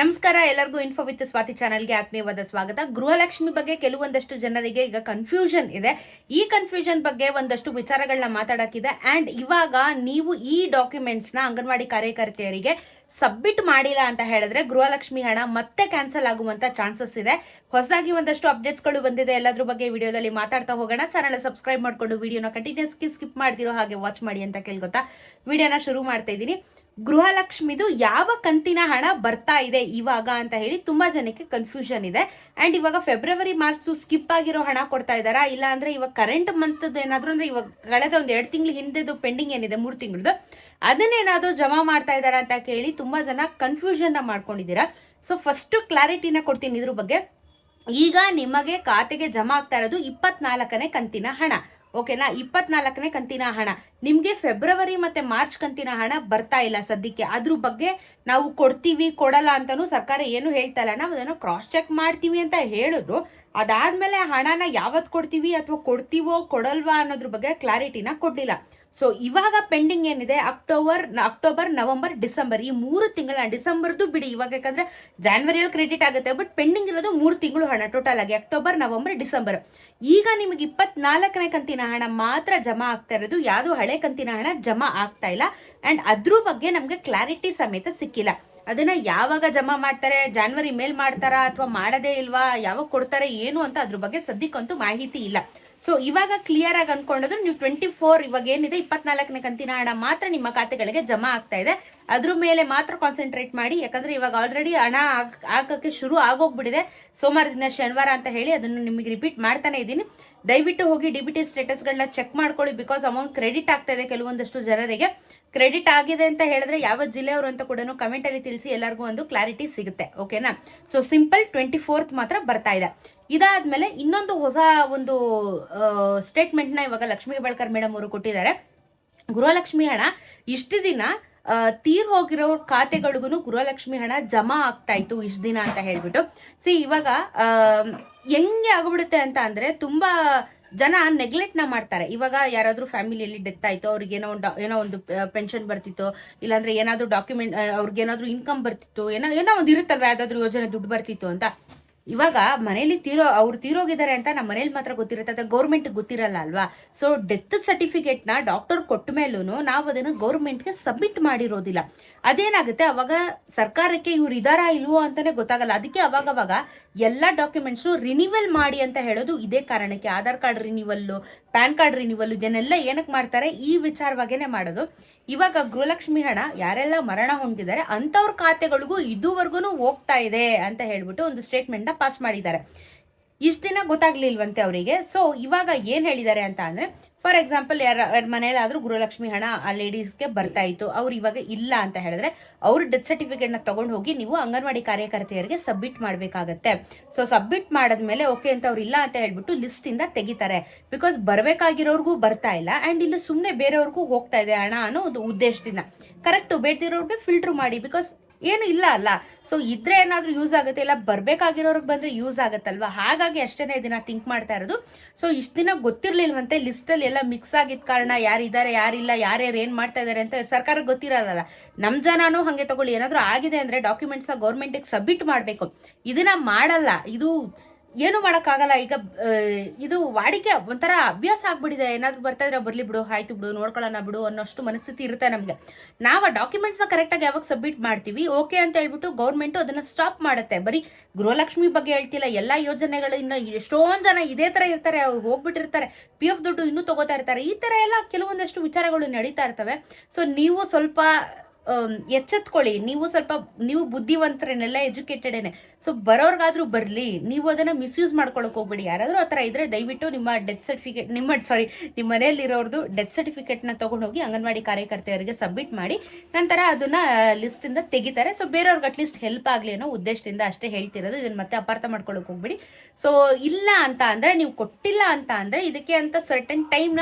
ನಮಸ್ಕಾರ, ಎಲ್ಲರಿಗೂ info with Swati ಚಾನಲ್ಗೆ ಆತ್ಮೀಯವಾದ ಸ್ವಾಗತ. ಗೃಹಲಕ್ಷ್ಮಿ ಬಗ್ಗೆ ಕೆಲವೊಂದಷ್ಟು ಜನರಿಗೆ ಈಗ ಕನ್ಫ್ಯೂಷನ್ ಇದೆ. ಈ ಕನ್ಫ್ಯೂಷನ್ ಬಗ್ಗೆ ಒಂದಷ್ಟು ವಿಚಾರಗಳನ್ನ ಮಾತಾಡೋಕ್ಕಿದೆ. ಅಂಡ್ ಇವಾಗ ನೀವು ಈ ಡಾಕ್ಯುಮೆಂಟ್ಸ್ನ ಅಂಗನವಾಡಿ ಕಾರ್ಯಕರ್ತೆಯರಿಗೆ ಸಬ್ಮಿಟ್ ಮಾಡಿಲ್ಲ ಅಂತ ಹೇಳಿದ್ರೆ ಗೃಹಲಕ್ಷ್ಮಿ ಹಣ ಮತ್ತೆ ಕ್ಯಾನ್ಸಲ್ ಆಗುವಂತ ಚಾನ್ಸಸ್ ಇದೆ. ಹೊಸದಾಗಿ ಒಂದಷ್ಟು ಅಪ್ಡೇಟ್ಸ್ಗಳು ಬಂದಿದೆ. ಎಲ್ಲದ್ರ ಬಗ್ಗೆ ವಿಡಿಯೋದಲ್ಲಿ ಮಾತಾಡ್ತಾ ಹೋಗೋಣ. ಚಾನಲ್ ಸಬ್ಸ್ಕ್ರೈಬ್ ಮಾಡಿಕೊಂಡು ವಿಡಿಯೋನ ಕಂಟಿನ್ಯೂಸ್ ಸ್ಕಿಪ್ ಮಾಡ್ತಿರೋ ಹಾಗೆ ವಾಚ್ ಮಾಡಿ ಅಂತ ಕೇಳ್ಕೊತಾ ವಿಡಿಯೋನ ಶುರು ಮಾಡ್ತಾ ಇದ್ದೀನಿ. ಗೃಹಲಕ್ಷ್ಮಿದು ಯಾವ ಕಂತಿನ ಹಣ ಬರ್ತಾ ಇದೆ ಇವಾಗ ಅಂತ ಹೇಳಿ ತುಂಬಾ ಜನಕ್ಕೆ ಕನ್ಫ್ಯೂಷನ್ ಇದೆ. ಅಂಡ್ ಇವಾಗ ಫೆಬ್ರವರಿ ಮಾರ್ಚ್ ಸ್ಕಿಪ್ ಆಗಿರೋ ಹಣ ಕೊಡ್ತಾ ಇದ್ದಾರಾ? ಇಲ್ಲ ಅಂದ್ರೆ ಇವಾಗ ಕರೆಂಟ್ ಮಂತ್ ಏನಾದ್ರು ಅಂದ್ರೆ ಇವಾಗ ಕಳೆದ ಒಂದು ಎರಡು ತಿಂಗಳು ಹಿಂದೆದು ಪೆಂಡಿಂಗ್ ಏನಿದೆ, ಮೂರು ತಿಂಗಳದು ಅದನ್ನೇನಾದರೂ ಜಮಾ ಮಾಡ್ತಾ ಇದ್ದಾರಾ ಅಂತ ಕೇಳಿ ತುಂಬಾ ಜನ ಕನ್ಫ್ಯೂಷನ್ನ ಮಾಡ್ಕೊಂಡಿದ್ದೀರಾ. ಸೊ ಫಸ್ಟ್ ಕ್ಲಾರಿಟಿನ ಕೊಡ್ತೀನಿ ಇದ್ರ ಬಗ್ಗೆ. ಈಗ ನಿಮಗೆ ಖಾತೆಗೆ ಜಮಾ ಆಗ್ತಾ ಇರೋದು ಇಪ್ಪತ್ನಾಲ್ಕನೇ ಕಂತಿನ ಹಣ. ಓಕೆನಾ? ಇಪ್ಪತ್ನಾಲ್ಕನೇ ಕಂತಿನ ಹಣ. ನಿಮಗೆ ಫೆಬ್ರವರಿ ಮತ್ತೆ ಮಾರ್ಚ್ ಕಂತಿನ ಹಣ ಬರ್ತಾ ಇಲ್ಲ ಸದ್ಯಕ್ಕೆ. ಅದ್ರ ಬಗ್ಗೆ ನಾವು ಕೊಡ್ತೀವಿ, ಕೊಡಲ್ಲ ಅಂತಲೂ ಸರ್ಕಾರ ಏನು ಹೇಳ್ತಾ ಇಲ್ಲ. ನಾವು ಅದನ್ನು ಕ್ರಾಸ್ ಚೆಕ್ ಮಾಡ್ತೀವಿ ಅಂತ ಹೇಳಿದ್ರು. ಅದಾದ್ಮೇಲೆ ಹಣನ ಯಾವತ್ತು ಕೊಡ್ತೀವಿ ಅಥವಾ ಕೊಡ್ತೀವೋ, ಕೊಡಲ್ವಾ ಅನ್ನೋದ್ರ ಬಗ್ಗೆ ಕ್ಲಾರಿಟಿನ ಕೊಡ್ಲಿಲ್ಲ. ಸೊ ಇವಾಗ ಪೆಂಡಿಂಗ್ ಏನಿದೆ? October October, November, December. ಈ ಮೂರು ತಿಂಗಳ, ಡಿಸೆಂಬರ್ದು ಬಿಡಿ. ಇವಾಗ ಯಾಕಂದ್ರೆ ಜಾನ್ವರಿಯಲ್ಲಿ ಕ್ರೆಡಿಟ್ ಆಗುತ್ತೆ, ಬಟ್ ಪೆಂಡಿಂಗ್ ಇರೋದು ಮೂರು ತಿಂಗಳು ಹಣ, ಟೋಟಲ್ ಆಗಿ ಅಕ್ಟೋಬರ್, ನವೆಂಬರ್, ಡಿಸೆಂಬರ್. ಈಗ ನಿಮಗೆ ಇಪ್ಪತ್ನಾಲ್ಕನೇ ಕಂತಿನ ಹಣ ಮಾತ್ರ ಜಮಾ ಆಗ್ತಾ ಇರೋದು. ಯಾವುದು ಹಳೆ ಕಂತಿನ ಹಣ ಜಮಾ ಆಗ್ತಾ ಇಲ್ಲ. ಅಂಡ್ ಅದ್ರ ಬಗ್ಗೆ ನಮಗೆ ಕ್ಲಾರಿಟಿ ಸಮೇತ ಸಿಕ್ಕಿಲ್ಲ. ಅದನ್ನ ಯಾವಾಗ ಜಮಾ ಮಾಡ್ತಾರೆ, ಜಾನ್ವರಿ ಮೇಲ್ ಮಾಡ್ತಾರಾ ಅಥವಾ ಮಾಡದೇ ಇಲ್ವಾ, ಯಾವಾಗ ಕೊಡ್ತಾರೆ, ಏನು ಅಂತ ಅದ್ರ ಬಗ್ಗೆ ಸದ್ಯಕ್ಕಂತೂ ಮಾಹಿತಿ ಇಲ್ಲ. ಸೊ ಇವಾಗ ಕ್ಲಿಯರ್ ಆಗಿ ಅನ್ಕೊಂಡದ್ದು ನೀವು ಟ್ವೆಂಟಿ ಫೋರ್ ಇವಾಗ ಏನಿದೆ, ಇಪ್ಪತ್ನಾಲ್ಕನೇ ಕಂತಿನ ಹಣ ಮಾತ್ರ ನಿಮ್ಮ ಖಾತೆಗಳಿಗೆ ಜಮಾ ಆಗ್ತಾ ಇದೆ. ಅದ್ರ ಮೇಲೆ ಮಾತ್ರ ಕಾನ್ಸಂಟ್ರೇಟ್ ಮಾಡಿ, ಯಾಕಂದ್ರೆ ಇವಾಗ ಆಲ್ರೆಡಿ ಹಣ ಹಾಕಕ್ಕೆ ಶುರು ಆಗೋಗ್ಬಿಟ್ಟಿದೆ. ಸೋಮವಾರದಿಂದ ಶನಿವಾರ ಅಂತ ಹೇಳಿ ಅದನ್ನು ನಿಮಗೆ ರಿಪೀಟ್ ಮಾಡ್ತಾನೆ ಇದ್ದೀನಿ. ದಯವಿಟ್ಟು ಹೋಗಿ ಡಿ ಬಿ ಟಿ ಸ್ಟೇಟಸ್ಗಳನ್ನ ಚೆಕ್ ಮಾಡ್ಕೊಳ್ಳಿ ಬಿಕಾಸ್ ಅಮೌಂಟ್ ಕ್ರೆಡಿಟ್ ಆಗ್ತಾ ಇದೆ ಕೆಲವೊಂದಷ್ಟು ಜನರಿಗೆ. ಕ್ರೆಡಿಟ್ ಆಗಿದೆ ಅಂತ ಹೇಳಿದ್ರೆ ಯಾವ ಜಿಲ್ಲೆಯವರು ಅಂತ ಕೂಡ ಕಮೆಂಟಲ್ಲಿ ತಿಳಿಸಿ ಎಲ್ಲರಿಗೂ ಒಂದು ಕ್ಲಾರಿಟಿ ಸಿಗುತ್ತೆ. ಓಕೆನಾ ಸೊ ಸಿಂಪಲ್ ಟ್ವೆಂಟಿ ಫೋರ್ತ್ ಮಾತ್ರ ಬರ್ತಾ ಇದೆ. ಇದಾದ್ಮೇಲೆ ಇನ್ನೊಂದು ಹೊಸ ಒಂದು ಸ್ಟೇಟ್ಮೆಂಟ್ನ ಇವಾಗ ಲಕ್ಷ್ಮೀ ಹೆಬ್ಬಾಳ್ಕರ್ ಮೇಡಮ್ ಅವರು ಕೊಟ್ಟಿದ್ದಾರೆ. ಗೃಹಲಕ್ಷ್ಮಿ ಹಣ, ಇಷ್ಟು ದಿನ ತೀರ್ ಹೋಗಿರೋ ಖಾತೆಗಳಿಗೂ ಗೃಹಲಕ್ಷ್ಮಿ ಹಣ ಜಮಾ ಆಗ್ತಾ ಇತ್ತು ಇಷ್ಟು ದಿನ ಅಂತ ಹೇಳ್ಬಿಟ್ಟು. ಸಿ ಇವಾಗ ಹೆಂಗೆ ಆಗ್ಬಿಡುತ್ತೆ ಅಂತ ಅಂದ್ರೆ ತುಂಬಾ ಜನ ನೆಗ್ಲೆಕ್ಟ್ನ ಮಾಡ್ತಾರೆ. ಇವಾಗ ಯಾರಾದ್ರೂ ಫ್ಯಾಮಿಲಿಯಲ್ಲಿ ಡೆತ್ ಆಯ್ತು ಅವ್ರಿಗೆ ಏನೋ ಒಂದು ಏನೋ ಒಂದು ಪೆನ್ಷನ್ ಬರ್ತಿತ್ತು, ಇಲ್ಲಾಂದ್ರೆ ಏನಾದ್ರೂ ಡಾಕ್ಯುಮೆಂಟ್ ಅವ್ರಿಗೆ ಏನಾದ್ರೂ ಇನ್ಕಮ್ ಬರ್ತಿತ್ತು, ಏನೋ ಏನೋ ಒಂದು ಇರುತ್ತಲ್ವ ಯಾವ್ದಾದ್ರು ಯೋಜನೆ ದುಡ್ಡು ಬರ್ತಿತ್ತು ಅಂತ. ಇವಾಗ ಮನೇಲಿ ತೀರೋ, ಅವ್ರು ತೀರೋಗಿದ್ದಾರೆ ಅಂತ ನಮ್ಮ ಮನೇಲಿ ಮಾತ್ರ ಗೊತ್ತಿರುತ್ತೆ ಅದ್ರ ಗೌರ್ಮೆಂಟ್ ಗೊತ್ತಿರಲ್ಲ ಅಲ್ವಾ? ಸೊ ಡೆತ್ ಸರ್ಟಿಫಿಕೇಟ್ನ ಡಾಕ್ಟರ್ ಕೊಟ್ಟ ಮೇಲೂ ನಾವು ಅದನ್ನು ಗೌರ್ಮೆಂಟ್ಗೆ ಸಬ್ಮಿಟ್ ಮಾಡಿರೋದಿಲ್ಲ. ಅದೇನಾಗುತ್ತೆ? ಅವಾಗ ಸರ್ಕಾರಕ್ಕೆ ಇವ್ರು ಇದಾರ ಇಲ್ವೋ ಅಂತಾನೆ ಗೊತ್ತಾಗಲ್ಲ. ಅದಕ್ಕೆ ಅವಾಗವಾಗ ಅವಾಗ ಎಲ್ಲ ಡಾಕ್ಯುಮೆಂಟ್ಸ್ ರಿನಿವಲ್ ಮಾಡಿ ಅಂತ ಹೇಳೋದು ಇದೇ ಕಾರಣಕ್ಕೆ. Aadhaar card renewal PAN card renewal ಇದನ್ನೆಲ್ಲ ಏನಕ್ಕೆ ಮಾಡ್ತಾರೆ? ಈ ವಿಚಾರವಾಗೇನೆ ಮಾಡೋದು. ಇವಾಗ ಗೃಹಲಕ್ಷ್ಮಿ ಹಣ ಯಾರೆಲ್ಲ ಮರಣ ಹೊಂದಿದ್ದಾರೆ ಅಂಥವ್ರ ಖಾತೆಗಳಿಗೂ ಇದುವರೆಗೂ ಹೋಗ್ತಾ ಇದೆ ಅಂತ ಹೇಳ್ಬಿಟ್ಟು ಒಂದು ಸ್ಟೇಟ್ಮೆಂಟ್ನ ಪಾಸ್ ಮಾಡಿದ್ದಾರೆ. ಇಷ್ಟ ದಿನ ಗೊತ್ತಾಗ್ಲಿಲ್ವಂತೆ ಅವರಿಗೆ. ಸೊ ಇವಾಗ ಏನು ಹೇಳಿದ್ದಾರೆ ಅಂತ ಅಂದ್ರೆ ಫಾರ್ ಎಕ್ಸಾಂಪಲ್ ಯಾರ ಮನೇಲಾದ್ರೂ ಗೃಹಲಕ್ಷ್ಮಿ ಹಣ ಆ ಲೇಡೀಸ್ಗೆ ಬರ್ತಾ ಇತ್ತು. ಅವ್ರು ಇವಾಗ ಇಲ್ಲ ಅಂತ ಹೇಳಿದ್ರೆ ಅವ್ರ ಡೆತ್ ಸರ್ಟಿಫಿಕೇಟ್ನ ತಗೊಂಡು ಹೋಗಿ ನೀವು ಅಂಗನವಾಡಿ ಕಾರ್ಯಕರ್ತೆಯರಿಗೆ ಸಬ್ಮಿಟ್ ಮಾಡಬೇಕಾಗತ್ತೆ. ಸೊ ಸಬ್ಮಿಟ್ ಮಾಡಿದ್ಮೇಲೆ ಓಕೆ ಅಂತ ಅವ್ರು ಇಲ್ಲ ಅಂತ ಹೇಳ್ಬಿಟ್ಟು ಲಿಸ್ಟಿಂದ ತೆಗಿತಾರೆ. ಬಿಕಾಸ್ ಬರಬೇಕಾಗಿರೋರ್ಗೂ ಬರ್ತಾ ಇಲ್ಲ ಆ್ಯಂಡ್ ಇಲ್ಲಿ ಸುಮ್ಮನೆ ಬೇರೆಯವ್ರಿಗೂ ಹೋಗ್ತಾ ಇದೆ ಹಣ ಅನ್ನೋ ಒಂದು ಉದ್ದೇಶದಿಂದ. ಕರೆಕ್ಟ್ ಬೇಡ್ದಿರೋರ್ಗೆ ಫಿಲ್ಟರ್ ಮಾಡಿ ಬಿಕಾಸ್ ಏನು ಇಲ್ಲ ಅಲ್ಲ. ಸೊ ಇದ್ರೆ ಏನಾದರೂ ಯೂಸ್ ಆಗುತ್ತೆ, ಇಲ್ಲ ಬರಬೇಕಾಗಿರೋರ್ಗೆ ಬಂದ್ರೆ ಯೂಸ್ ಆಗುತ್ತಲ್ವಾ? ಹಾಗಾಗಿ ಅಷ್ಟೇನೆ ದಿನ ಥಿಂಕ್ ಮಾಡ್ತಾ ಇರೋದು. ಸೊ ಇಷ್ಟ ದಿನ ಗೊತ್ತಿರ್ಲಿಲ್ವಂತೆ ಲಿಸ್ಟ್ ಅಲ್ಲಿ ಎಲ್ಲ ಮಿಕ್ಸ್ ಆಗಿದ್ ಕಾರಣ ಯಾರಿದ್ದಾರೆ ಯಾರಿಲ್ಲ ಯಾರ್ಯಾರು ಏನು ಮಾಡ್ತಾ ಇದ್ದಾರೆ ಅಂತ ಸರ್ಕಾರಕ್ಕೆ ಗೊತ್ತಿರಲ್ಲ. ನಮ್ಮ ಜನನೂ ಹಾಗೆ ತಗೊಳ್ಳಿ. ಏನಾದರೂ ಆಗಿದೆ ಅಂದ್ರೆ ಡಾಕ್ಯುಮೆಂಟ್ಸ್ ಗೌರ್ಮೆಂಟಿಗೆ ಸಬ್ಮಿಟ್ ಮಾಡಬೇಕು. ಇದನ್ನ ಮಾಡಲ್ಲ. ಇದು ಏನು ಮಾಡೋಕ್ಕಾಗಲ್ಲ. ಈಗ ಇದು ವಾಡಿಕೆ ಒಂಥರ ಅಭ್ಯಾಸ ಆಗ್ಬಿಟ್ಟಿದೆ. ಏನಾದರೂ ಬರ್ತಾ ಇದ್ರೆ ಬರಲಿ ಬಿಡು, ಆಯ್ತು ಬಿಡು, ನೋಡ್ಕೊಳ್ಳೋಣ ಬಿಡು ಅನ್ನೋಷ್ಟು ಮನಸ್ಥಿತಿ ಇರುತ್ತೆ ನಮಗೆ. ನಾವು ಆ ಡಾಕ್ಯುಮೆಂಟ್ಸ್ನ ಕರೆಕ್ಟಾಗಿ ಯಾವಾಗ ಸಬ್ಮಿಟ್ ಮಾಡ್ತೀವಿ ಓಕೆ ಅಂತ ಹೇಳ್ಬಿಟ್ಟು ಗೌರ್ಮೆಂಟು ಅದನ್ನ ಸ್ಟಾಪ್ ಮಾಡುತ್ತೆ. ಬರೀ ಗೃಹಲಕ್ಷ್ಮಿ ಬಗ್ಗೆ ಹೇಳ್ತಿಲ್ಲ, ಎಲ್ಲ ಯೋಜನೆಗಳಿಂದ ಎಷ್ಟೊಂದು ಜನ ಇದೇ ತರ ಇರ್ತಾರೆ, ಅವ್ರು ಹೋಗ್ಬಿಟ್ಟಿರ್ತಾರೆ ಪಿ ಎಫ್ ದುಡ್ಡು ಇನ್ನೂ ತಗೋತಾ ಇರ್ತಾರೆ. ಈ ತರ ಎಲ್ಲ ಕೆಲವೊಂದಷ್ಟು ವಿಚಾರಗಳು ನಡೀತಾ ಇರ್ತವೆ. ಸೊ ನೀವು ಸ್ವಲ್ಪ ಎಚ್ಚೆತ್ಕೊಳ್ಳಿ. ನೀವು ಸ್ವಲ್ಪ, ನೀವು ಬುದ್ಧಿವಂತರೇನೆಲ್ಲ ಎಜುಕೇಟೆಡೇನೆ. ಸೊ ಬರೋರ್ಗಾದ್ರೂ ಬರಲಿ. ನೀವು ಅದನ್ನ ಮಿಸ್ಯೂಸ್ ಮಾಡ್ಕೊಳಕ್ ಹೋಗ್ಬೇಡಿ. ಯಾರಾದರೂ ಆ ಥರ ಇದ್ರೆ ದಯವಿಟ್ಟು ನಿಮ್ಮ ಡೆತ್ ಸರ್ಟಿಫಿಕೇಟ್, ನಿಮ್ಮ, ಸಾರಿ, ನಿಮ್ಮ ಮನೆಯಲ್ಲಿರೋರ್ದು ಡೆತ್ ಸರ್ಟಿಫಿಕೇಟ್ನ ತಗೊಂಡೋಗಿ ಅಂಗನವಾಡಿ ಕಾರ್ಯಕರ್ತೆಯರಿಗೆ ಸಬ್ಮಿಟ್ ಮಾಡಿ. ನಂತರ ಅದನ್ನ ಲಿಸ್ಟಿಂದ ತೆಗಿತಾರೆ. ಸೊ ಬೇರೆಯವ್ರಿಗೆ ಅಟ್ಲೀಸ್ಟ್ ಹೆಲ್ಪ್ ಆಗಲಿ ಅನ್ನೋ ಉದ್ದೇಶದಿಂದ ಅಷ್ಟೇ ಹೇಳ್ತಿರೋದು. ಇದನ್ನು ಮತ್ತೆ ಅಪಾರ್ಥ ಮಾಡ್ಕೊಳಕ್ ಹೋಗ್ಬೇಡಿ. ಸೊ ಇಲ್ಲ ಅಂತ ಅಂದ್ರೆ, ನೀವು ಕೊಟ್ಟಿಲ್ಲ ಅಂತ ಅಂದ್ರೆ, ಇದಕ್ಕೆ ಅಂತ ಸರ್ಟನ್ ಟೈಮ್ನ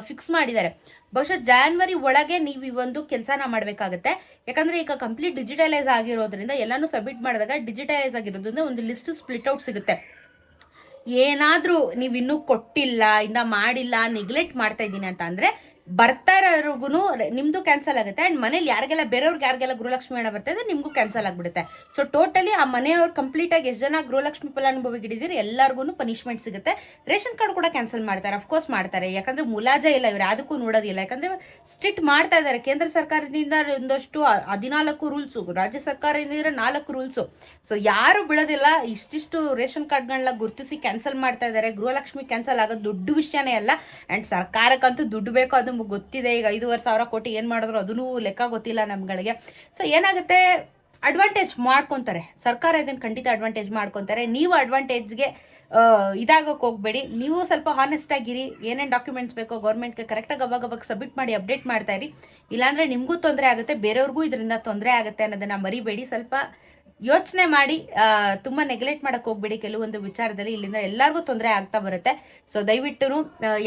ಫಿಕ್ಸ್ ಮಾಡಿದ್ದಾರೆ. ಬಹುಶಃ ಜಾನ್ವರಿ ಒಳಗೆ ನೀವು ಈ ಒಂದು ಕೆಲಸನ ಮಾಡಬೇಕಾಗುತ್ತೆ. ಯಾಕಂದ್ರೆ ಈಗ ಕಂಪ್ಲೀಟ್ ಡಿಜಿಟಲೈಸ್ ಆಗಿರೋದ್ರಿಂದ ಎಲ್ಲಾನು ಸಬ್ಮಿಟ್ ಮಾಡಿದಾಗ ಡಿಜಿಟಲೈಸ್ ಆಗಿರೋದ್ರಿಂದ ಒಂದು ಲಿಸ್ಟ್ ಸ್ಪ್ಲಿಟ್ ಔಟ್ ಸಿಗುತ್ತೆ. ಏನಾದರೂ ನೀವು ಇನ್ನೂ ಕೊಟ್ಟಿಲ್ಲ, ಇನ್ನ ಮಾಡಿಲ್ಲ ನೆಗ್ಲೆಕ್ಟ್ ಮಾಡ್ತಾ ಇದ್ದೀನಿ ಅಂತ ಅಂದ್ರೆ ಬರ್ತಾ ಇರೋರ್ಗು ನಿಮ್ದು ಕ್ಯಾನ್ಸಲ್ ಆಗುತ್ತೆ. ಅಂಡ್ ಮನೇಲಿ ಯಾರಿಗೆಲ್ಲ ಬೇರೆಯವ್ರಿಗೆ ಯಾರಿಗೆಲ್ಲ ಗೃಹಲಕ್ಷ್ಮಿ ಹಣ ಬರ್ತಾ ಇದೆ, ನಿಮ್ಗೂ ಕ್ಯಾನ್ಸಲ್ ಆಗ್ಬಿಡುತ್ತೆ. ಸೊ ಟೋಟಲಿ ಆ ಮನೆಯವ್ರು ಕಂಪ್ಲೀಟ್ ಆಗಿ ಎಷ್ಟು ಜನ ಗೃಹಲಕ್ಷ್ಮಿ ಫಲಾನುಭವಿಗೆ ಹಿಡಿದಿರಿ ಎಲ್ಲರಿಗೂ ಪನಿಷ್ಮೆಂಟ್ ಸಿಗುತ್ತೆ. ರೇಷನ್ ಕಾರ್ಡ್ ಕೂಡ ಕ್ಯಾನ್ಸಲ್ ಮಾಡ್ತಾರೆ ಅಫ್ಕೋರ್ಸ್ ಮಾಡ್ತಾರೆ. ಯಾಕಂದ್ರೆ ಮುಲಾಜ ಇಲ್ಲ, ಇವ್ರು ಯಾವುದಕ್ಕೂ ನೋಡೋದಿಲ್ಲ. ಯಾಕಂದ್ರೆ ಸ್ಟ್ರಿಕ್ಟ್ ಮಾಡ್ತಾ ಇದ್ದಾರೆ. ಕೇಂದ್ರ ಸರ್ಕಾರದಿಂದ ಒಂದಷ್ಟು ಹದಿನಾಲ್ಕು ರೂಲ್ಸು ರಾಜ್ಯ ಸರ್ಕಾರದಿಂದ ನಾಲ್ಕು ರೂಲ್ಸು ಸೊ ಯಾರು ಬಿಡೋದಿಲ್ಲ. ಇಷ್ಟಿಷ್ಟು ರೇಷನ್ ಕಾರ್ಡ್ಗಳನ್ನ ಗುರುತಿಸಿ ಕ್ಯಾನ್ಸಲ್ ಮಾಡ್ತಾ ಇದ್ದಾರೆ. ಗೃಹಲಕ್ಷ್ಮಿ ಕ್ಯಾನ್ಸಲ್ ಆಗೋದು ದೊಡ್ಡ ವಿಷಯನೇ ಅಲ್ಲ. ಅಂಡ್ ಸರ್ಕಾರಕ್ಕಂತೂ ದುಡ್ಡು ಬೇಕು, ಅದು ನಮ್ಗೆ ಗೊತ್ತಿದೆ. ಈಗ ಐದೂವರೆ ಸಾವಿರ ಕೋಟಿ ಏನು ಮಾಡಿದ್ರು ಅದೂ ಲೆಕ್ಕ ಗೊತ್ತಿಲ್ಲ ನಮ್ಗಳಿಗೆ. ಸೊ ಏನಾಗುತ್ತೆ? ಅಡ್ವಾಂಟೇಜ್ ಮಾಡ್ಕೊತಾರೆ. ಸರ್ಕಾರ ಇದನ್ನು ಖಂಡಿತ ಅಡ್ವಾಂಟೇಜ್ ಮಾಡ್ಕೊತಾರೆ. ನೀವು ಅಡ್ವಾಂಟೇಜ್ಗೆ ಇದಾಗಕ್ಕೆ ಹೋಗ್ಬೇಡಿ. ನೀವು ಸ್ವಲ್ಪ ಹಾನೆಸ್ಟ್ ಆಗಿರಿ. ಏನೇನು ಡಾಕ್ಯುಮೆಂಟ್ಸ್ ಬೇಕೋ ಗೌರ್ಮೆಂಟ್ಗೆ ಕರೆಕ್ಟಾಗಿ ಅವಾಗ ಅವಾಗ ಸಬ್ಮಿಟ್ ಮಾಡಿ ಅಪ್ಡೇಟ್ ಮಾಡ್ತಾ ಇರಿ. ಇಲ್ಲಾಂದರೆ ನಿಮಗೂ ತೊಂದರೆ ಆಗುತ್ತೆ. ಬೇರೆಯವ್ರಿಗೂ ಇದರಿಂದ ತೊಂದರೆ ಆಗುತ್ತೆ ಅನ್ನೋದನ್ನು ಮರಿಬೇಡಿ. ಸ್ವಲ್ಪ ಯೋಚನೆ ಮಾಡಿ ತುಂಬಾ ನೆಗ್ಲೆಕ್ಟ್ ಮಾಡಕ್ಕೆ ಹೋಗ್ಬೇಡಿ. ಕೆಲವೊಂದು ವಿಚಾರದಲ್ಲಿ ಇಲ್ಲಿಂದ ಎಲ್ಲರಿಗೂ ತೊಂದರೆ ಆಗ್ತಾ ಬರುತ್ತೆ. ಸೊ ದಯವಿಟ್ಟು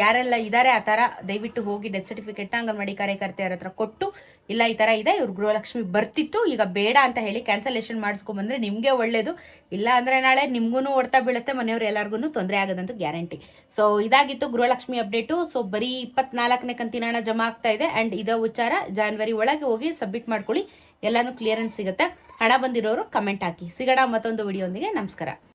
ಯಾರೆಲ್ಲ ಇದ್ದಾರೆ ಆ ಥರ, ದಯವಿಟ್ಟು ಹೋಗಿ ಡೆತ್ ಸರ್ಟಿಫಿಕೇಟ್ನ ಅಂಗನವಾಡಿ ಕಾರ್ಯಕರ್ತೆಯರ ಹತ್ರ ಕೊಟ್ಟು, ಇಲ್ಲ ಈ ಥರ ಇದೆ, ಇವ್ರು ಗೃಹಲಕ್ಷ್ಮಿ ಬರ್ತಿತ್ತು, ಈಗ ಬೇಡ ಅಂತ ಹೇಳಿ ಕ್ಯಾನ್ಸಲೇಷನ್ ಮಾಡಿಸ್ಕೊಂಬಂದ್ರೆ ನಿಮಗೆ ಒಳ್ಳೇದು. ಇಲ್ಲ ಅಂದರೆ ನಾಳೆ ನಿಮ್ಗೂ ಓಡ್ತಾ ಬೀಳುತ್ತೆ, ಮನೆಯವ್ರು ಎಲ್ಲರಿಗೂ ತೊಂದರೆ ಆಗೋದಂತೂ ಗ್ಯಾರಂಟಿ ಸೊ ಇದಾಗಿತ್ತು ಗೃಹಲಕ್ಷ್ಮಿ ಅಪ್ಡೇಟು ಸೊ ಬರೀ ಇಪ್ಪತ್ನಾಲ್ಕನೇ ಕಂತಿನ ಹಣ ಜಮಾ ಆಗ್ತಾ ಇದೆ. ಆ್ಯಂಡ್ ಇದೇ ವಿಚಾರ ಜಾನ್ವರಿ ಒಳಗೆ ಹೋಗಿ ಸಬ್ಮಿಟ್ ಮಾಡ್ಕೊಳ್ಳಿ. ಎಲ್ಲಾನು ಕ್ಲಿಯರೆನ್ಸ್ ಸಿಗುತ್ತೆ. ಹಣ ಬಂದಿರೋರು ಕಮೆಂಟ್ ಹಾಕಿ. ಸಿಗೋಣ ಮತ್ತೊಂದು ವಿಡಿಯೋಂದಿಗೆ ನಮಸ್ಕಾರ.